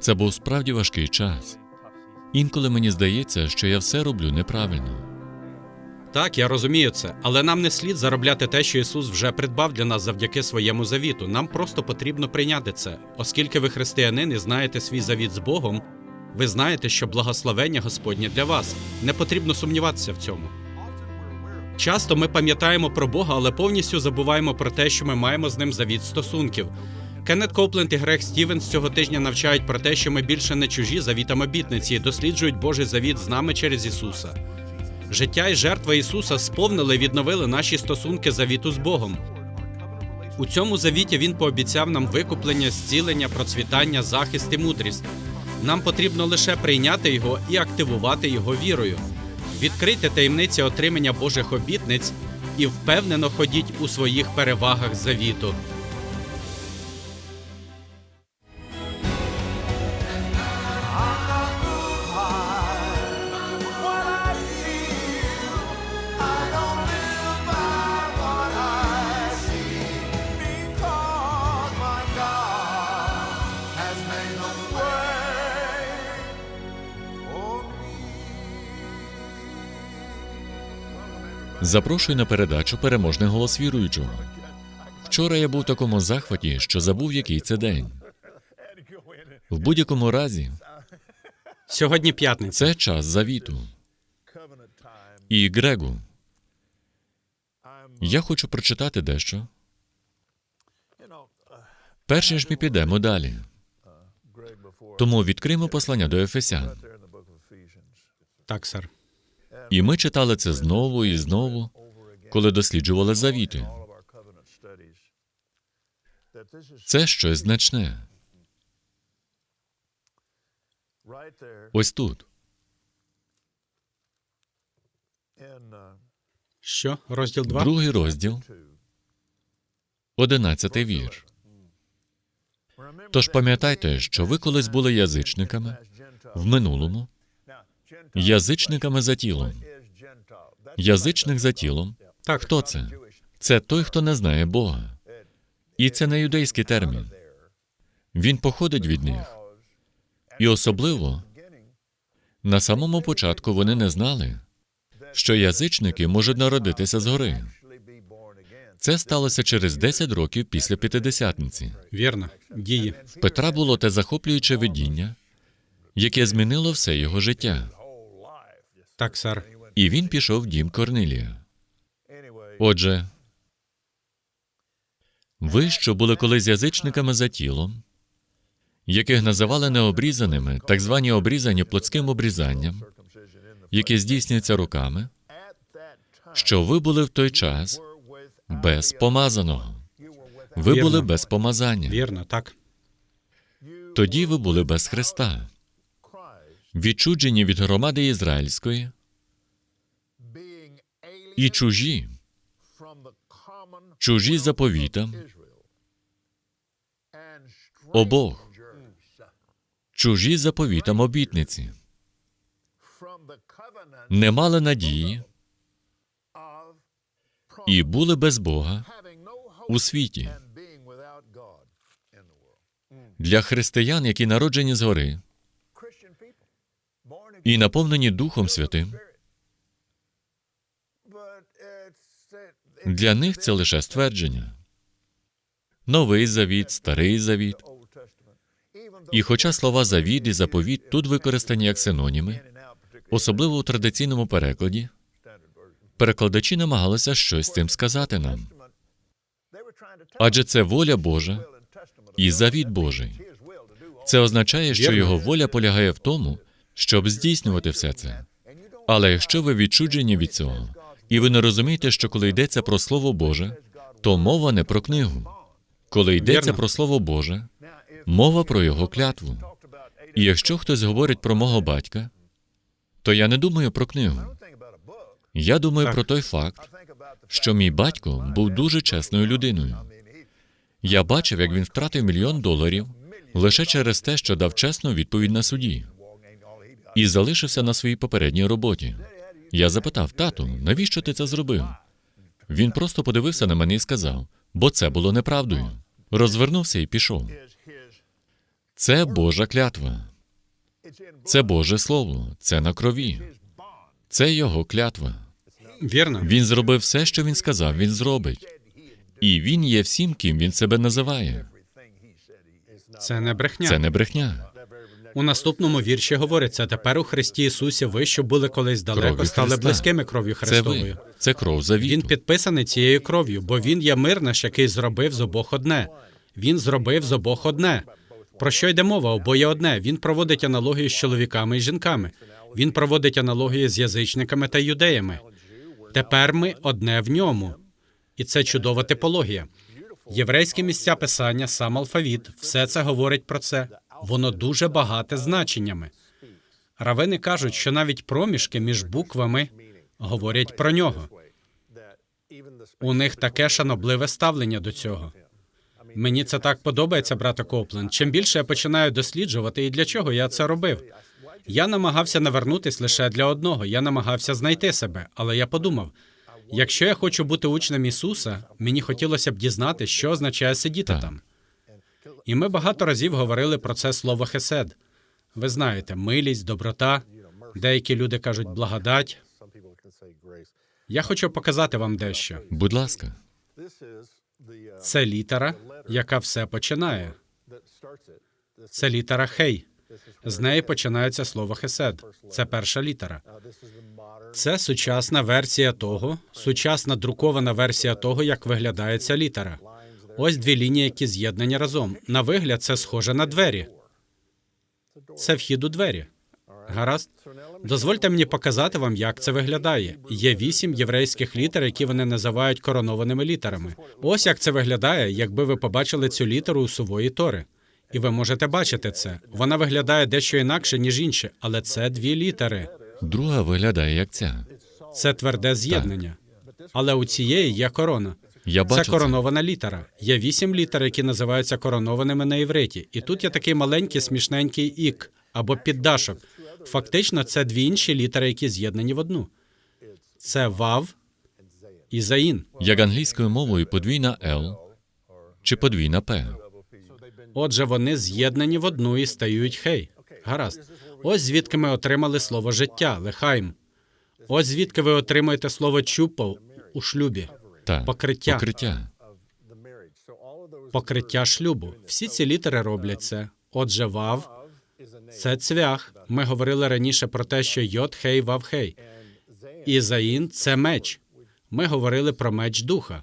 Це був справді важкий час. Інколи мені здається, що я все роблю неправильно. Так, я розумію це, але нам не слід заробляти те, що Ісус вже придбав для нас завдяки своєму завіту. Нам просто потрібно прийняти це. Оскільки ви християнин і знаєте свій завіт з Богом, ви знаєте, що благословення Господнє для вас. Не потрібно сумніватися в цьому. Часто ми пам'ятаємо про Бога, але повністю забуваємо про те, що ми маємо з ним завіт стосунків. Кеннет Копленд і Грег Стівенс цього тижня навчають про те, що ми більше не чужі завітам обітниці досліджують Божий завіт з нами через Ісуса. Життя і жертва Ісуса сповнили і відновили наші стосунки завіту з Богом. У цьому завіті Він пообіцяв нам викуплення, зцілення, процвітання, захист і мудрість. Нам потрібно лише прийняти його і активувати його вірою. Відкрийте таємниці отримання Божих обітниць і впевнено ходіть у своїх перевагах завіту. Запрошую на передачу Переможний голос віруючого. Вчора я був в такому захваті, що забув, який це день. В будь-якому разі, Сьогодні п'ятниця. це час завіту. І Грегу, я хочу прочитати дещо, перш ніж ми підемо далі. Тому відкриємо послання до Ефесян. Так, сер. І ми читали це знову і знову, коли досліджували завіти. Це щось значне. Ось тут. Що? Розділ 2? Другий розділ, одинадцятий вір. Тож пам'ятайте, що ви колись були язичниками в минулому, язичниками за тілом. Язичник за тілом. Так, Хто це? Це той, хто не знає Бога. І це не юдейський термін. Він походить від них. І особливо на самому початку вони не знали, що язичники можуть народитися згори. Це сталося через 10 років після п'ятидесятниці. Вірно. Дії. В Петра було те захоплююче видіння, яке змінило все його життя. Так, сер. І він пішов в дім Корнилія. Отже, ви, що були колись язичниками за тілом, яких називали необрізаними, так звані обрізані плотським обрізанням, яке здійснюється руками, що ви були в той час без помазаного. Ви Вірно. були без помазання. Вірно, так. Тоді ви були без Христа, відчуджені від громади ізраїльської. І чужі, чужі заповітам обох, чужі заповітам обітниці, не мали надії. І були без Бога у світі. Для християн, які народжені згори і наповнені Духом Святим, для них це лише ствердження. Новий завіт, старий завіт. І хоча слова завіт і заповіт тут використані як синоніми, особливо у традиційному перекладі, перекладачі намагалися щось цим сказати нам. Адже це воля Божа і завіт Божий. Це означає, що його воля полягає в тому, щоб здійснювати все це. Але якщо ви відчуджені від цього, і ви не розумієте, що коли йдеться про Слово Боже, то мова не про книгу. Коли йдеться про Слово Боже, мова про його клятву. І якщо хтось говорить про мого батька, то я не думаю про книгу. Я думаю про той факт, що мій батько був дуже чесною людиною. Я бачив, як він втратив мільйон доларів лише через те, що дав чесну відповідь на суді, і залишився на своїй попередній роботі. Я запитав, тату, навіщо ти це зробив? Він просто подивився на мене і сказав, бо це було неправдою. Розвернувся і пішов. Це Божа клятва, це Боже Слово, це на крові, це Його клятва. Вірно. Він зробив все, що він сказав, він зробить. І він є всім, ким він себе називає. Це не брехня. Це не брехня. У наступному вірші говориться: тепер у Христі Ісусі ви, що були колись далеко, стали Христа. близькими кров'ю Це Христовою. Це кров завіту. Він підписаний цією кров'ю, бо він є мирнаш, який зробив з обох одне. Він зробив з обох одне. Про що йде мова? Обоє одне. Він проводить аналогію з чоловіками і жінками. Він проводить аналогію з язичниками та юдеями. Тепер ми одне в ньому. І це чудова типологія. Єврейські місця писання, сам алфавіт, все це говорить про це. Воно дуже багате значеннями. Равини кажуть, що навіть проміжки між буквами говорять про нього. У них таке шанобливе ставлення до цього. Мені це так подобається, брате Копленд. Чим більше я починаю досліджувати, і для чого я це робив. Я намагався навернутись лише для одного. Я намагався знайти себе, але я подумав: якщо я хочу бути учнем Ісуса, мені хотілося б дізнати, що означає сидіти Так. там. І ми багато разів говорили про це слово хесед. Ви знаєте, милість, доброта. Деякі люди кажуть благодать. Я хочу показати вам дещо. Будь ласка, Це літера, яка все починає. Це літера хей. З неї починається слово хесед. Це перша літера. Це сучасна версія того, сучасна друкована версія того, як виглядає ця літера. Ось дві лінії, які з'єднані разом. На вигляд це схоже на двері. Це вхід у двері. Гаразд? Дозвольте мені показати вам, як це виглядає. Є вісім єврейських літер, які вони називають коронованими літерами. Ось як це виглядає, якби ви побачили цю літеру у сувої Тори. І ви можете бачити це. Вона виглядає дещо інакше, ніж інші, але це дві літери. друга виглядає як ця. Це тверде з'єднання. Але у цієї є корона. Я бачу це. коронована літера. Є вісім літер, які називаються коронованими на івриті. І тут є такий маленький смішненький ік або піддашок. Фактично, це дві інші літери, які з'єднані в одну. Це вав і заїн. Як англійською мовою подвійна L чи подвійна P. Отже, вони з'єднані в одну і стають хей. Гаразд. Ось звідки ми отримали слово життя, лехайм. Ось звідки ви отримуєте слово чупов у шлюбі, Так, Покриття. покриття. покриття шлюбу. Всі ці літери роблять це. Отже, вав це цвях. Ми говорили раніше про те, що йод хей вав хей. І заїн це меч. Ми говорили про меч духа.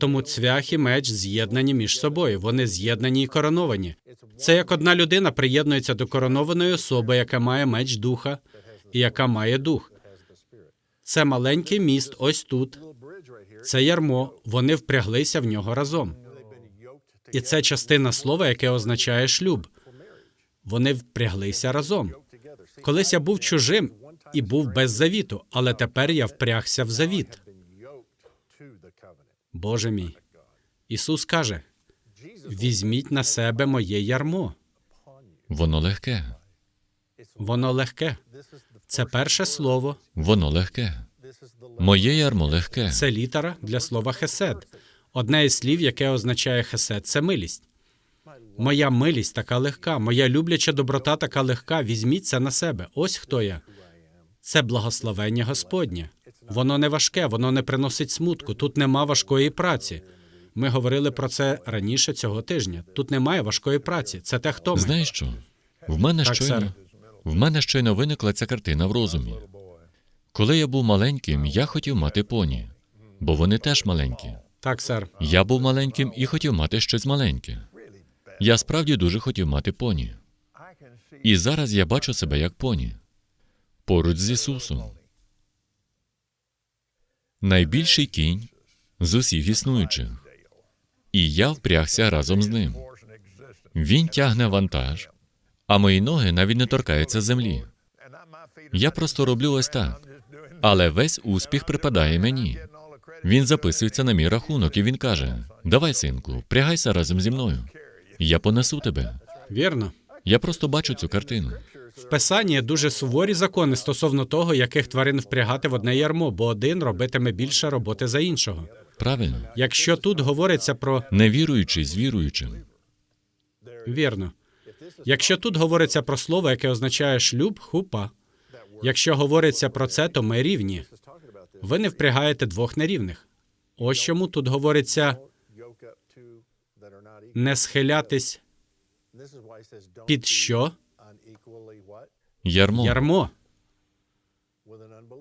Тому цвях і меч з'єднані між собою. Вони з'єднані і короновані. Це як одна людина приєднується до коронованої особи, яка має меч духа і яка має дух. Це маленький міст ось тут. Це ярмо. Вони впряглися в нього разом. І це частина слова, яке означає шлюб. Вони впряглися разом. Колись я був чужим і був без завіту, але тепер я впрягся в завіт. Боже мій. Ісус каже: візьміть на себе моє ярмо. Воно легке. Воно легке. Це перше слово, Воно легке. Моє ярмо легке. це літера для слова хесед. Одне із слів, яке означає хесед, це милість. Моя милість така легка, моя любляча доброта така легка. Візьміть це на себе. Ось хто я. Це благословення Господнє. Воно не важке, воно не приносить смутку. Тут нема важкої праці. Ми говорили про це раніше цього тижня. Тут немає важкої праці. Це те, хто ми. Знаєш що? В мене Так, щойно сер. в мене щойно виникла ця картина в розумі. Коли я був маленьким, я хотів мати поні, бо вони теж маленькі. Так, сер. Я був маленьким і хотів мати щось маленьке. Я справді дуже хотів мати поні. І зараз я бачу себе як поні поруч з Ісусом. Найбільший кінь з усіх існуючих. І я впрягся разом з ним. Він тягне вантаж, а мої ноги навіть не торкаються землі. Я просто роблю ось так. Але весь успіх припадає мені. Він записується на мій рахунок, і він каже: Давай, синку, прягайся разом зі мною. Я понесу тебе. Вірно. Я просто бачу цю картину. В писанні є дуже суворі закони стосовно того, яких тварин впрягати в одне ярмо, бо один робитиме більше роботи за іншого. Правильно, Якщо тут говориться про невіруючий з віруючим. вірно, Якщо тут говориться про слово, яке означає шлюб, хупа. Якщо говориться про це, то ми рівні. Ви не впрягаєте двох нерівних. Ось чому тут говориться не схилятись під що? Ярмо. ярмо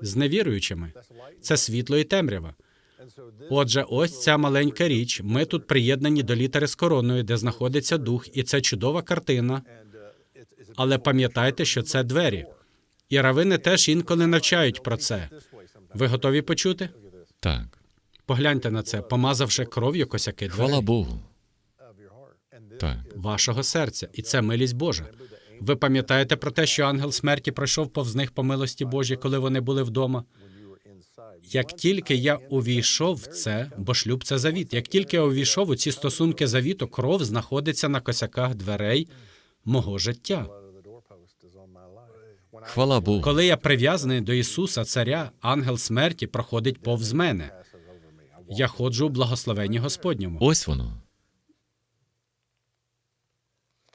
з невіруючими. Це світло і темрява. Отже, ось ця маленька річ. Ми тут приєднані до літери з короною, де знаходиться дух, і це чудова картина. Але пам'ятайте, що це двері. І равини теж інколи навчають про це. Ви готові почути? Так. Погляньте на це, помазавши кров'ю косяки Хвала Богу. Так. вашого серця, і це милість Божа. Ви пам'ятаєте про те, що ангел смерті пройшов повз них по милості Божій, коли вони були вдома? Як тільки я увійшов в це, бо шлюб це завіт. Як тільки я увійшов у ці стосунки завіту, кров знаходиться на косяках дверей мого життя. Хвала Богу. Коли я прив'язаний до Ісуса, Царя, ангел смерті проходить повз мене. Я ходжу у благословенні Господньому. Ось воно.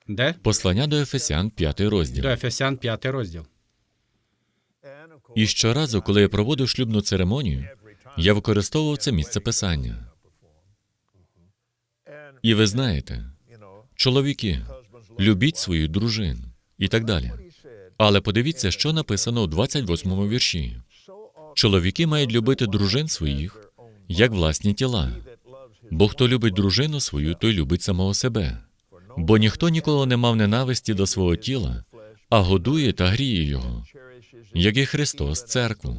Де? Послання до Ефесян, п'ятий До розділ. Ефесян 5 розділ. І щоразу, коли я проводив шлюбну церемонію, я використовував це місце писання. І ви знаєте, чоловіки, любіть свою дружин і так далі. Але подивіться, що написано у 28-му вірші. Чоловіки мають любити дружин своїх, як власні тіла. Бо хто любить дружину свою, той любить самого себе. Бо ніхто ніколи не мав ненависті до свого тіла, а годує та гріє його, як і Христос церкву.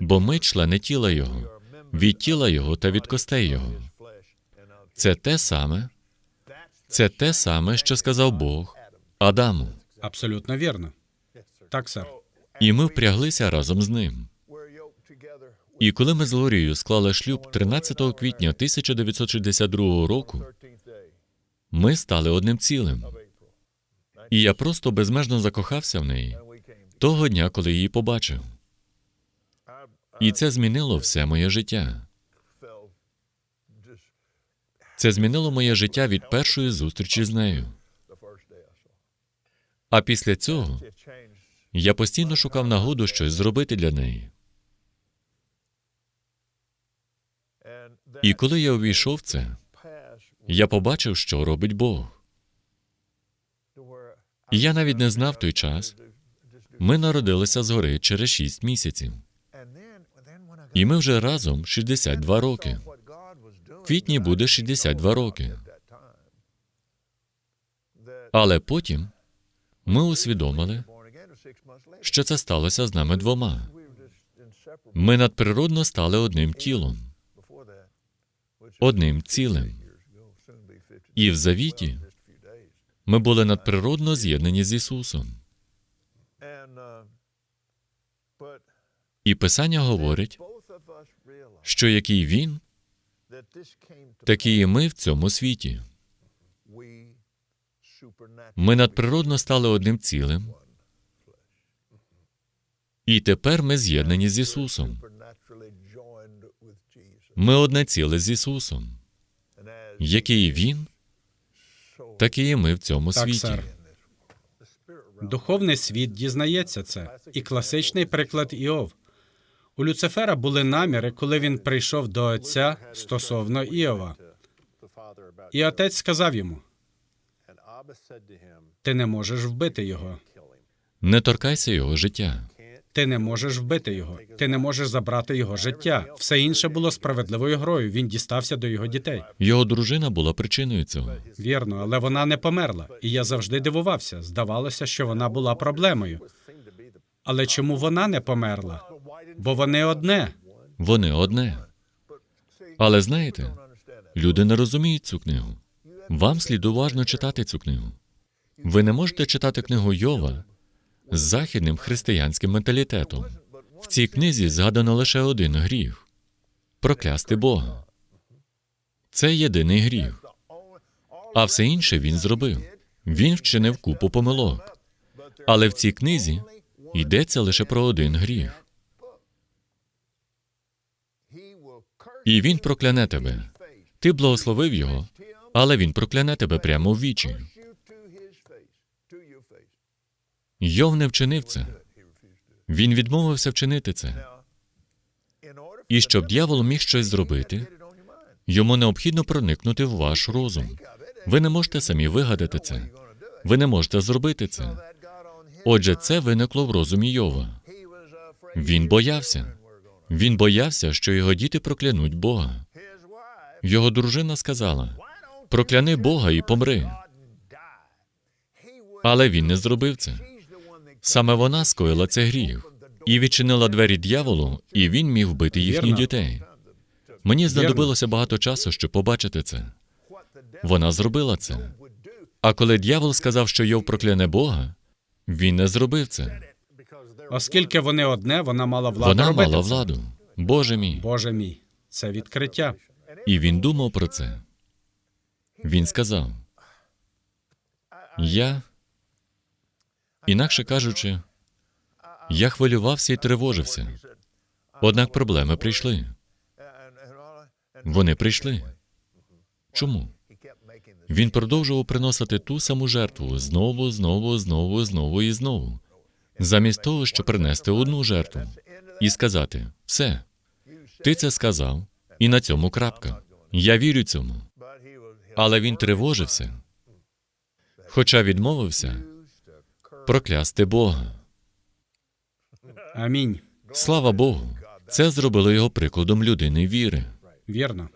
Бо ми члени тіла Його, від тіла Його та від костей Його. Це те саме, це те саме, що сказав Бог Адаму. Абсолютно вірно. Так, сер. І ми впряглися разом з ним. І коли ми з Лорією склали шлюб 13 квітня 1962 року, ми стали одним цілим. І я просто безмежно закохався в неї того дня, коли її побачив. І це змінило все моє життя. Це змінило моє життя від першої зустрічі з нею. А після цього я постійно шукав нагоду щось зробити для неї. І коли я увійшов в це, я побачив, що робить Бог. І я навіть не знав той час. Ми народилися згори через шість місяців. І ми вже разом 62 роки. В квітні буде 62 роки. Але потім ми усвідомили, що це сталося з нами двома. Ми надприродно стали одним тілом, одним цілим. years ago, soon be 50 І в завіті ми були надприродно з'єднані з Ісусом. І Писання говорить, що який Він, такі і ми в цьому світі. Ми надприродно стали одним цілим, і тепер ми з'єднані з Ісусом. Ми одне ціле з Ісусом. Який Він, такі і ми в цьому Так, світі. сер. Духовний світ дізнається це. І класичний приклад Іов. У Люцифера були наміри, коли він прийшов до отця стосовно Іова. І отець сказав йому: Ти не можеш вбити його. Не торкайся його життя. Ти не можеш вбити його. Ти не можеш забрати його життя. Все інше було справедливою грою. Він дістався до його дітей. Його дружина була причиною цього. Вірно, але вона не померла. І я завжди дивувався. Здавалося, що вона була проблемою. Але чому вона не померла? Бо вони одне. Вони одне. Але знаєте, люди не розуміють цю книгу. Вам слід уважно читати цю книгу. Ви не можете читати книгу Йова з західним християнським менталітетом. В цій книзі згадано лише один гріх проклясти Бога. Це єдиний гріх. А все інше він зробив. Він вчинив купу помилок. Але в цій книзі йдеться лише про один гріх. І він прокляне тебе. Ти благословив його, але він прокляне тебе прямо в вічі. Йов не вчинив це. Він відмовився вчинити це. І щоб дьявол міг щось зробити, йому необхідно проникнути в ваш розум. Ви не можете самі вигадати це. Ви не можете зробити це. Отже, це виникло в розумі Йова. Він боявся. Він боявся, що його діти проклянуть Бога. Його дружина сказала: прокляни Бога і помри. Але він не зробив це. Саме вона скоїла це гріх і відчинила двері дьяволу, і він міг вбити їхніх дітей. Мені знадобилося багато часу, щоб побачити це. Вона зробила це. А коли дьявол сказав, що Йов прокляне Бога, він не зробив це. Оскільки вони одне, вона мала владу Вона робити мала це. владу. Боже мій. Боже мій, це відкриття. І він думав про це. Він сказав: Я, інакше кажучи, я хвилювався і тривожився. Однак проблеми прийшли. Вони прийшли. Чому? Він продовжував приносити ту саму жертву знову, знову, знову, знову і знову, замість того, щоб принести одну жертву і сказати: все, ти це сказав, і на цьому крапка. Я вірю цьому. Але він тривожився, хоча відмовився проклясти Бога. Амінь. Слава Богу, це зробило його прикладом людини віри. Вірно.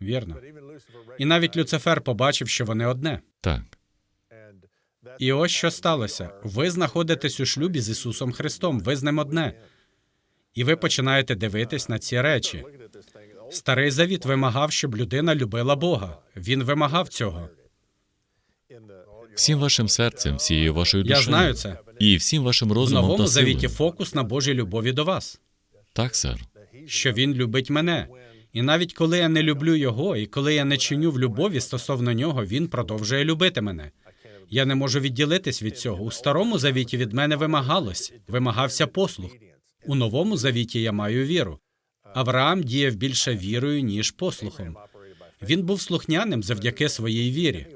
Вірно. І навіть Люцифер побачив, що вони одне. Так, І ось що сталося. Ви знаходитесь у шлюбі з Ісусом Христом, ви з ним одне. І ви починаєте дивитись на ці речі. Старий завіт вимагав, щоб людина любила Бога. Він вимагав цього. всім вашим серцем, всією вашою Я знаю це. і всім вашим В розумом новому та завіті фокус на Божій любові до вас, Так, сер. що він любить мене. І навіть коли я не люблю його, і коли я не чиню в любові стосовно нього, він продовжує любити мене. Я не можу відділитись від цього. У старому завіті від мене вимагалось, вимагався послух. У новому завіті я маю віру. Авраам діяв більше вірою, ніж послухом. Він був слухняним завдяки своїй вірі.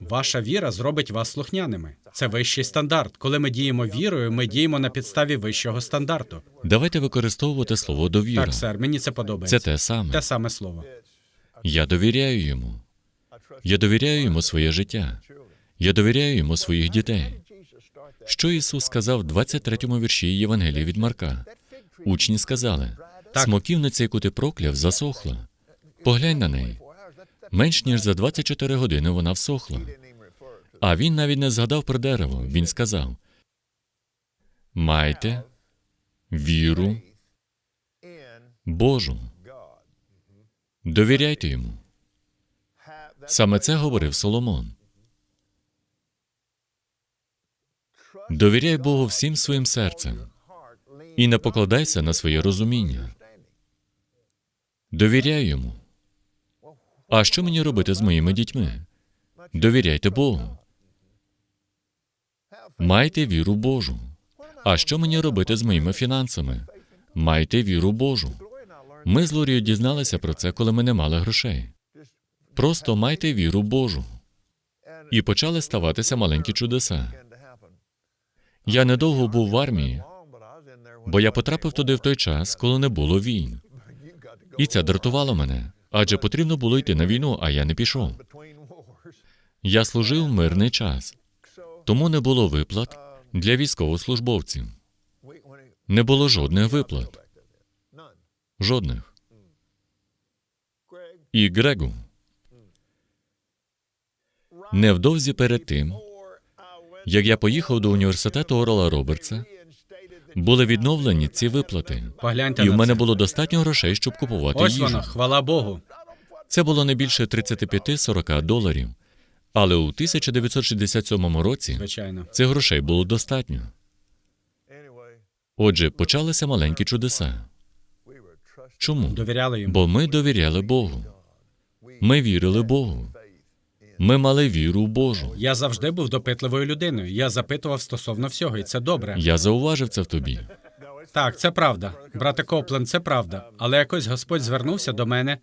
Ваша віра зробить вас слухняними. Це вищий стандарт. Коли ми діємо вірою, ми діємо на підставі вищого стандарту. Давайте використовувати слово довіра. Так, сер, мені це подобається. Це те саме. те саме слово. Я довіряю йому. Я довіряю йому своє життя. Я довіряю йому своїх дітей. Що Ісус сказав в 23-му вірші Євангелії від Марка? Учні сказали: смоківниця, яку ти прокляв, засохла. Поглянь на неї. Менш ніж за 24 години вона всохла. А він навіть не згадав про дерево. Він сказав: Майте віру Божу. Довіряйте йому. Саме це говорив Соломон. Довіряй Богу всім своїм серцем і не покладайся на своє розуміння. Довіряй йому. А що мені робити з моїми дітьми? Довіряйте Богу. Майте віру Божу. А що мені робити з моїми фінансами? Майте віру Божу. Ми з Лорією дізналися про це, коли ми не мали грошей. Просто майте віру Божу. І почали ставатися маленькі чудеса. Я недовго був в армії, бо я потрапив туди в той час, коли не було війн. І це дратувало мене, адже потрібно було йти на війну, а я не пішов. Я служив мирний час, тому не було виплат для військовослужбовців. Не було жодних виплат. Жодних. І Грегу. Невдовзі перед тим, як я поїхав до університету Орла Робертса, були відновлені ці виплати. Погляньте І в на мене це. було достатньо грошей, щоб купувати Ось їжу. воно, хвала Богу. Це було не більше 35-40 доларів. Але у 1967 році Звичайно. цих грошей було достатньо. Отже, почалися маленькі чудеса. Чому? Довіряли йому. Бо ми довіряли Богу. Ми вірили Богу. Ми мали віру в Божу. Я завжди був допитливою людиною. Я запитував стосовно всього, і це добре. Я зауважив це в тобі. Так, це правда. Брате Коплен, це правда. Але якось Господь звернувся до мене,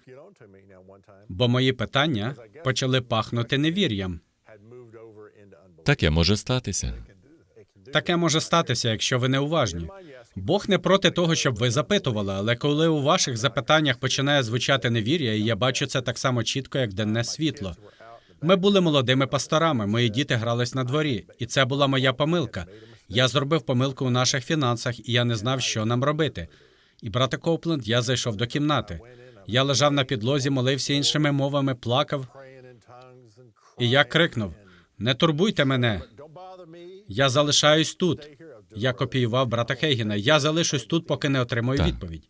бо мої питання почали пахнути невір'ям. Таке може статися. Таке може статися, якщо ви не уважні. Бог не проти того, щоб ви запитували, але коли у ваших запитаннях починає звучати невір'я, і я бачу це так само чітко, як денне світло. Ми були молодими пасторами, мої діти грались на дворі, і це була моя помилка. Я зробив помилку у наших фінансах, і я не знав, що нам робити. І брате Коупленд, я зайшов до кімнати. Я лежав на підлозі, молився іншими мовами, плакав, і я крикнув: Не турбуйте мене, я залишаюсь тут. Я копіював брата Хейгена. Я залишусь тут, поки не отримую відповідь.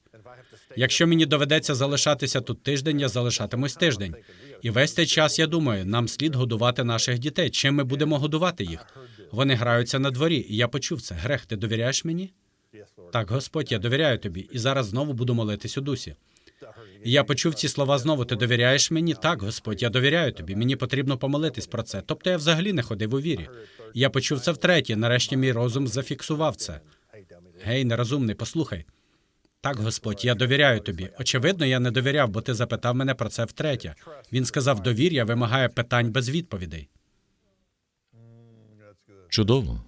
Якщо мені доведеться залишатися тут тиждень, я залишатимусь тиждень. І весь цей час я думаю, нам слід годувати наших дітей. Чим ми будемо годувати їх? Вони граються на дворі, і я почув це. Грех, ти довіряєш мені? Так, Господь, я довіряю тобі, і зараз знову буду молитись у дусі. І я почув ці слова знову. Ти довіряєш мені? Так, Господь, я довіряю тобі. Мені потрібно помолитись про це. Тобто я взагалі не ходив у вірі. І Я почув це втретє. Нарешті мій розум зафіксував це. Гей, нерозумний, послухай. Так, Господь, я довіряю тобі. Очевидно, я не довіряв, бо ти запитав мене про це втретє. Він сказав: довір'я вимагає питань без відповідей. Чудово.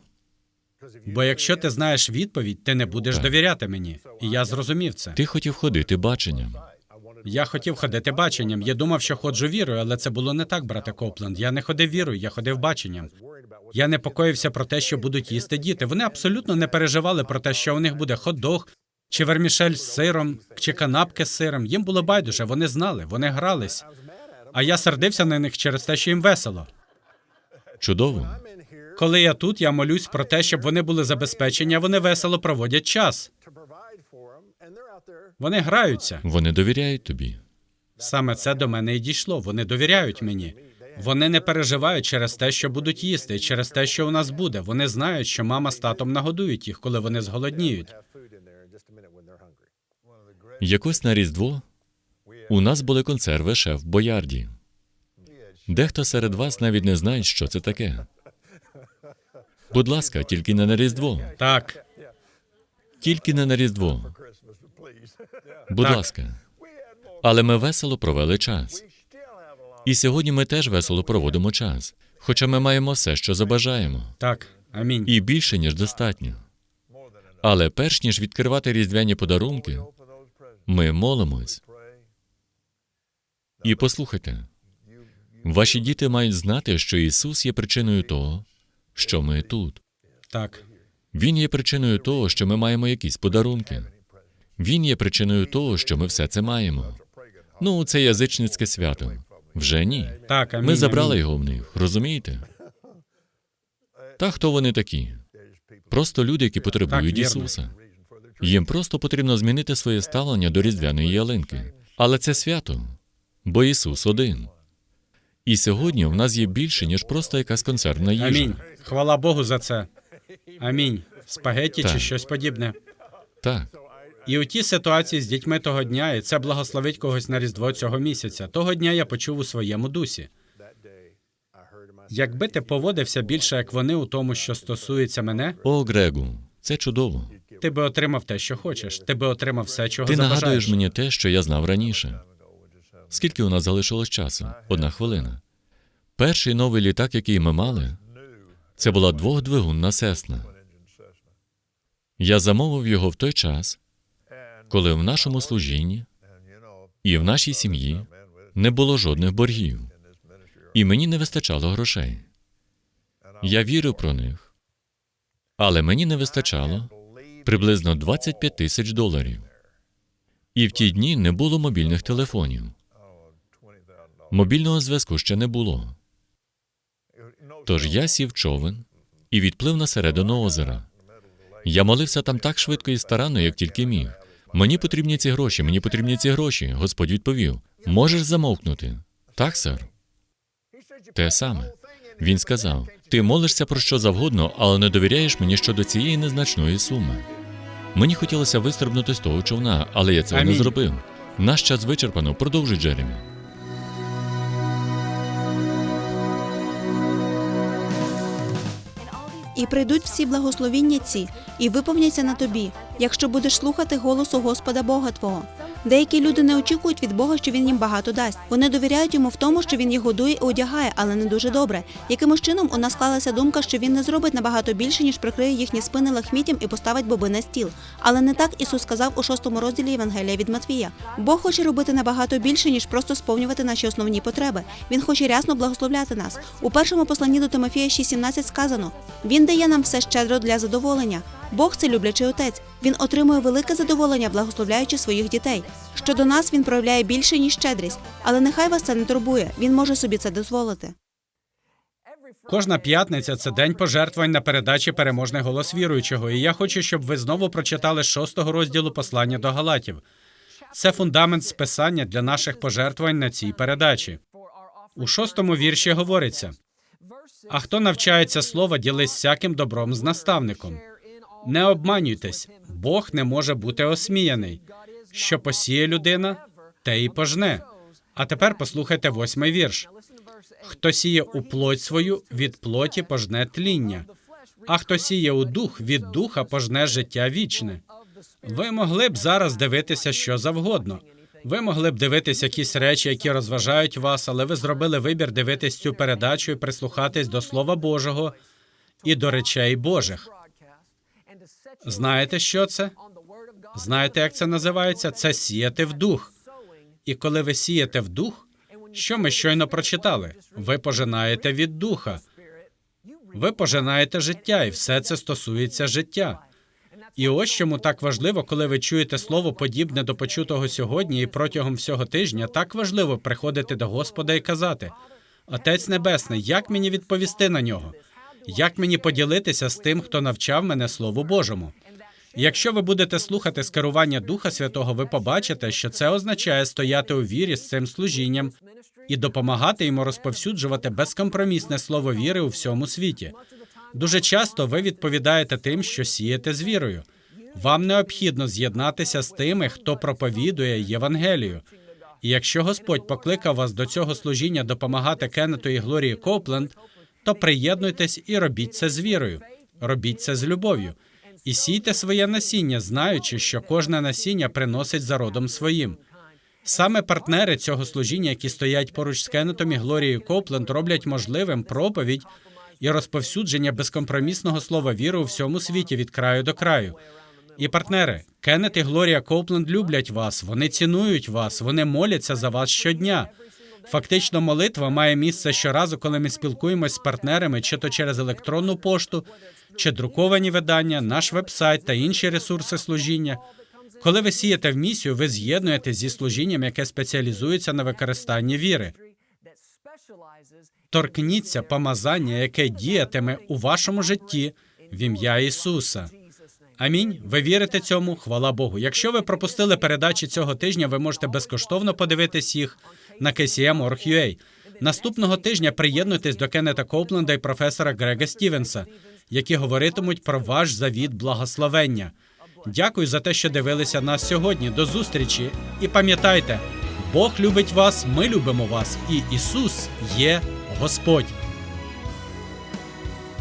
Бо якщо ти знаєш відповідь, ти не будеш Так. довіряти мені. І я зрозумів це. Ти хотів ходити баченням. Я хотів ходити баченням. Я думав, що ходжу вірою, але це було не так, брате Копленд. Я не ходив вірою, я ходив баченням. Я непокоївся про те, що будуть їсти діти. Вони абсолютно не переживали про те, що у них буде хот-дог, чи вермішель з сиром, чи канапки з сиром. Їм було байдуже, вони знали, вони грались. А я сердився на них через те, що їм весело. Чудово. Коли я тут, я молюсь про те, щоб вони були забезпечені, а вони весело проводять час. Вони граються. Вони довіряють тобі. Саме це до мене і дійшло. Вони довіряють мені. Вони не переживають через те, що будуть їсти, через те, що у нас буде. Вони знають, що мама з татом нагодують їх, коли вони зголодніють. Якось на Різдво у нас були консерви шеф Боярді. Дехто серед вас навіть не знає, що це таке. Будь ласка, тільки не на Різдво. Так, Тільки не на Різдво. Будь Так. ласка. Але ми весело провели час. І сьогодні ми теж весело проводимо час. Хоча ми маємо все, що забажаємо, так, амінь. і більше, ніж достатньо. Але перш ніж відкривати різдвяні подарунки, ми молимось. І послухайте, ваші діти мають знати, що Ісус є причиною того, що ми тут. Так, Він є причиною того, що ми маємо якісь подарунки. Він є причиною того, що ми все це маємо. Ну, це язичницьке свято. Вже ні. так, амінь. Ми забрали амінь. його в них, розумієте? Та хто вони такі? Просто люди, які потребують Так, вірно. Ісуса. Їм просто потрібно змінити своє ставлення до різдвяної ялинки. Але це свято, бо Ісус один. І сьогодні в нас є більше, ніж просто якась консервна їжа. Амінь. Хвала Богу за це. Амінь. Спагетті чи Так. щось подібне. Так, І у тій ситуації з дітьми того дня, і це благословить когось на Різдво цього місяця. Того дня я почув у своєму дусі. Якби ти поводився більше як вони у тому, що стосується мене, о, Грегу, це чудово. ти би отримав те, що хочеш. Ти би отримав все, чого Ти забажаєш. нагадуєш мені те, що я знав раніше. Скільки у нас залишилось часу? Одна хвилина. Перший новий літак, який ми мали, це була двохдвигунна сесна. Я замовив його в той час, коли в нашому служінні і в нашій сім'ї не було жодних боргів, і мені не вистачало грошей. Я вірив про них, але мені не вистачало приблизно 25 тисяч доларів. І в ті дні не було мобільних телефонів. Мобільного зв'язку ще не було. Тож я сів човен і відплив на середину озера. Я молився там так швидко і старанно, як тільки міг. Мені потрібні ці гроші, мені потрібні ці гроші. Господь відповів: Можеш замовкнути? Так, сер. Те саме. Він сказав: Ти молишся про що завгодно, але не довіряєш мені щодо цієї незначної суми. Мені хотілося вистрибнути з того човна, але я цього не зробив. Наш час вичерпано. Продовжуй, Джеремі. І прийдуть всі благословіння ці, і виповняться на тобі, якщо будеш слухати голосу Господа Бога Твого. Деякі люди не очікують від Бога, що він їм багато дасть. Вони довіряють йому в тому, що він їх годує і одягає, але не дуже добре. Якимось чином у нас склалася думка, що він не зробить набагато більше, ніж прикриє їхні спини лахміттям і поставить боби на стіл. Але не так Ісус сказав у шостому розділі Євангелія від Матвія. Бог хоче робити набагато більше, ніж просто сповнювати наші основні потреби. Він хоче рясно благословляти нас. У першому посланні до Тимофія 6.17 сказано: Він дає нам все щедро для задоволення. Бог це люблячий отець. Він отримує велике задоволення, благословляючи своїх дітей. Щодо нас він проявляє більше ніж щедрість, але нехай вас це не турбує. Він може собі це дозволити. Кожна п'ятниця це день пожертвувань на передачі переможний голос віруючого. І я хочу, щоб ви знову прочитали шостого розділу послання до Галатів. Це фундамент списання для наших пожертвувань на цій передачі. У шостому вірші говориться: а хто навчається слова, ділись всяким добром з наставником. Не обманюйтесь, Бог не може бути осміяний. Що посіє людина, те й пожне. А тепер послухайте восьмий вірш. Хто сіє у плоть свою, від плоті пожне тління, а хто сіє у дух, від духа пожне життя вічне. Ви могли б зараз дивитися що завгодно. Ви могли б дивитися якісь речі, які розважають вас, але ви зробили вибір дивитись цю передачу і прислухатись до Слова Божого і до речей Божих. Знаєте, що це? Знаєте, як це називається? Це сіяти в дух. І коли ви сієте в дух, що ми щойно прочитали? Ви пожинаєте від духа. Ви пожинаєте життя, і все це стосується життя. І ось чому так важливо, коли ви чуєте слово подібне до почутого сьогодні і протягом всього тижня, так важливо приходити до Господа і казати: Отець Небесний, як мені відповісти на нього? Як мені поділитися з тим, хто навчав мене Слову Божому? Якщо ви будете слухати скерування Духа Святого, ви побачите, що це означає стояти у вірі з цим служінням і допомагати йому розповсюджувати безкомпромісне слово віри у всьому світі. Дуже часто ви відповідаєте тим, що сієте з вірою. Вам необхідно з'єднатися з тими, хто проповідує Євангелію. І якщо Господь покликав вас до цього служіння допомагати Кеннету і Глорії Копленд, то приєднуйтесь і робіть це з вірою, робіть це з любов'ю. І сійте своє насіння, знаючи, що кожне насіння приносить за родом своїм. Саме партнери цього служіння, які стоять поруч з Кеннетом і Глорією Копленд, роблять можливим проповідь і розповсюдження безкомпромісного слова віри у всьому світі від краю до краю. І партнери, Кеннет і Глорія Копленд люблять вас, вони цінують вас, вони моляться за вас щодня. Фактично, молитва має місце щоразу, коли ми спілкуємось з партнерами, чи то через електронну пошту, чи друковані видання, наш вебсайт та інші ресурси служіння. Коли ви сієте в місію, ви з'єднуєтесь зі служінням, яке спеціалізується на використанні віри. Торкніться помазання, яке діятиме у вашому житті в ім'я Ісуса. Амінь. Ви вірите цьому? Хвала Богу. Якщо ви пропустили передачі цього тижня, ви можете безкоштовно подивитись їх на KCM.org.ua. Наступного тижня приєднуйтесь до Кеннета Копленда і професора Грега Стівенса, які говоритимуть про ваш завіт благословення. Дякую за те, що дивилися нас сьогодні. До зустрічі. І пам'ятайте, Бог любить вас, ми любимо вас, і Ісус є Господь.